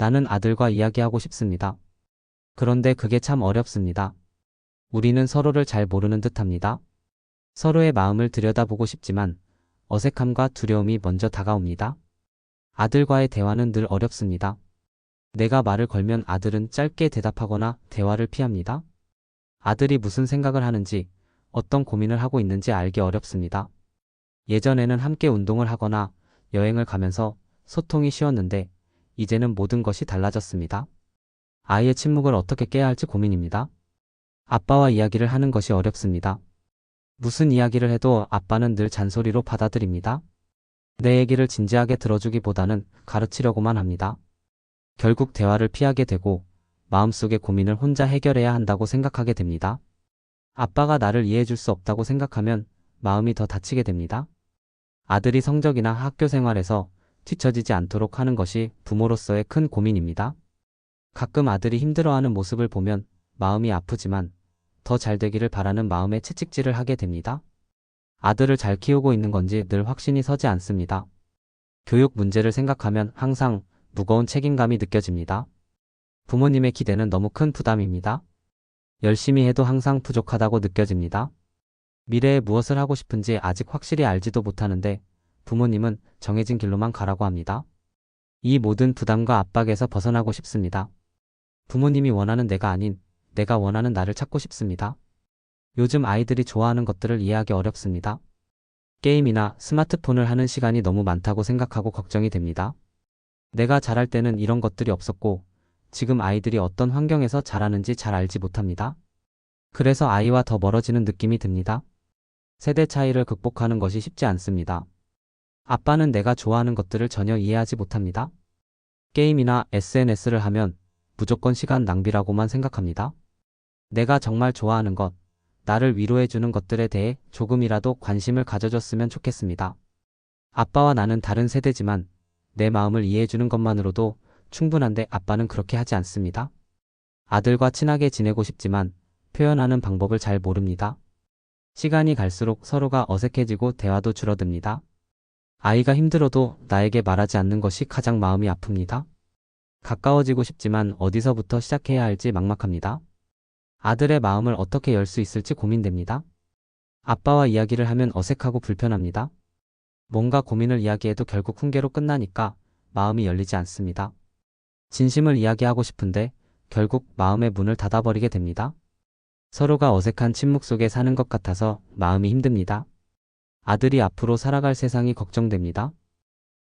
나는 아들과 이야기하고 싶습니다. 그런데 그게 참 어렵습니다. 우리는 서로를 잘 모르는 듯 합니다. 서로의 마음을 들여다보고 싶지만 어색함과 두려움이 먼저 다가옵니다. 아들과의 대화는 늘 어렵습니다. 내가 말을 걸면 아들은 짧게 대답하거나 대화를 피합니다. 아들이 무슨 생각을 하는지 어떤 고민을 하고 있는지 알기 어렵습니다. 예전에는 함께 운동을 하거나 여행을 가면서 소통이 쉬웠는데 이제는 모든 것이 달라졌습니다. 아이의 침묵을 어떻게 깨야 할지 고민입니다. 아빠와 이야기를 하는 것이 어렵습니다. 무슨 이야기를 해도 아빠는 늘 잔소리로 받아들입니다. 내 얘기를 진지하게 들어주기보다는 가르치려고만 합니다. 결국 대화를 피하게 되고 마음속의 고민을 혼자 해결해야 한다고 생각하게 됩니다. 아빠가 나를 이해해줄 수 없다고 생각하면 마음이 더 다치게 됩니다. 아들이 성적이나 학교 생활에서 뒤처지지 않도록 하는 것이 부모로서의 큰 고민입니다. 가끔 아들이 힘들어하는 모습을 보면 마음이 아프지만 더 잘 되기를 바라는 마음에 채찍질을 하게 됩니다. 아들을 잘 키우고 있는 건지 늘 확신이 서지 않습니다. 교육 문제를 생각하면 항상 무거운 책임감이 느껴집니다. 부모님의 기대는 너무 큰 부담입니다. 열심히 해도 항상 부족하다고 느껴집니다. 미래에 무엇을 하고 싶은지 아직 확실히 알지도 못하는데 부모님은 정해진 길로만 가라고 합니다. 이 모든 부담과 압박에서 벗어나고 싶습니다. 부모님이 원하는 내가 아닌 내가 원하는 나를 찾고 싶습니다. 요즘 아이들이 좋아하는 것들을 이해하기 어렵습니다. 게임이나 스마트폰을 하는 시간이 너무 많다고 생각하고 걱정이 됩니다. 내가 잘할 때는 이런 것들이 없었고 지금 아이들이 어떤 환경에서 자라는지 잘 알지 못합니다. 그래서 아이와 더 멀어지는 느낌이 듭니다. 세대 차이를 극복하는 것이 쉽지 않습니다. 아빠는 내가 좋아하는 것들을 전혀 이해하지 못합니다. 게임이나 SNS를 하면 무조건 시간 낭비라고만 생각합니다. 내가 정말 좋아하는 것, 나를 위로해주는 것들에 대해 조금이라도 관심을 가져줬으면 좋겠습니다. 아빠와 나는 다른 세대지만 내 마음을 이해해주는 것만으로도 충분한데 아빠는 그렇게 하지 않습니다. 아들과 친하게 지내고 싶지만 표현하는 방법을 잘 모릅니다. 시간이 갈수록 서로가 어색해지고 대화도 줄어듭니다. 아이가 힘들어도 나에게 말하지 않는 것이 가장 마음이 아픕니다. 가까워지고 싶지만 어디서부터 시작해야 할지 막막합니다. 아들의 마음을 어떻게 열 수 있을지 고민됩니다. 아빠와 이야기를 하면 어색하고 불편합니다. 뭔가 고민을 이야기해도 결국 훈계로 끝나니까 마음이 열리지 않습니다. 진심을 이야기하고 싶은데 결국 마음의 문을 닫아버리게 됩니다. 서로가 어색한 침묵 속에 사는 것 같아서 마음이 힘듭니다. 아들이 앞으로 살아갈 세상이 걱정됩니다.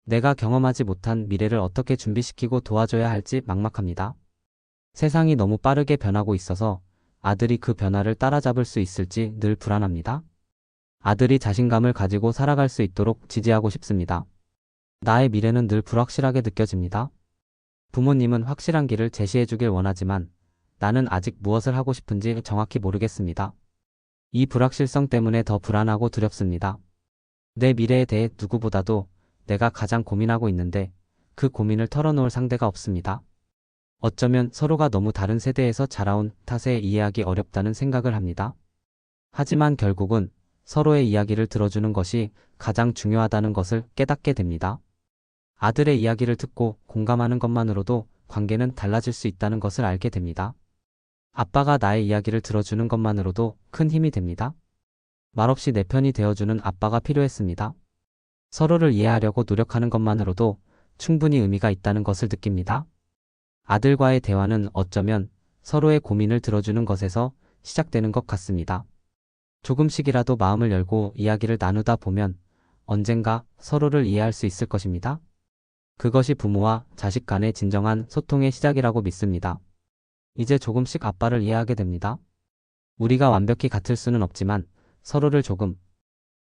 내가 경험하지 못한 미래를 어떻게 준비시키고 도와줘야 할지 막막합니다. 세상이 너무 빠르게 변하고 있어서 아들이 그 변화를 따라잡을 수 있을지 늘 불안합니다. 아들이 자신감을 가지고 살아갈 수 있도록 지지하고 싶습니다. 나의 미래는 늘 불확실하게 느껴집니다. 부모님은 확실한 길을 제시해 주길 원하지만 나는 아직 무엇을 하고 싶은지 정확히 모르겠습니다. 이 불확실성 때문에 더 불안하고 두렵습니다. 내 미래에 대해 누구보다도 내가 가장 고민하고 있는데 그 고민을 털어놓을 상대가 없습니다. 어쩌면 서로가 너무 다른 세대에서 자라온 탓에 이해하기 어렵다는 생각을 합니다. 하지만 결국은 서로의 이야기를 들어주는 것이 가장 중요하다는 것을 깨닫게 됩니다. 아들의 이야기를 듣고 공감하는 것만으로도 관계는 달라질 수 있다는 것을 알게 됩니다. 아빠가 나의 이야기를 들어주는 것만으로도 큰 힘이 됩니다. 말없이 내 편이 되어주는 아빠가 필요했습니다. 서로를 이해하려고 노력하는 것만으로도 충분히 의미가 있다는 것을 느낍니다. 아들과의 대화는 어쩌면 서로의 고민을 들어주는 것에서 시작되는 것 같습니다. 조금씩이라도 마음을 열고 이야기를 나누다 보면 언젠가 서로를 이해할 수 있을 것입니다. 그것이 부모와 자식 간의 진정한 소통의 시작이라고 믿습니다. 이제 조금씩 아빠를 이해하게 됩니다. 우리가 완벽히 같을 수는 없지만 서로를 조금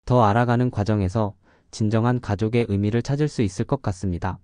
더 알아가는 과정에서 진정한 가족의 의미를 찾을 수 있을 것 같습니다.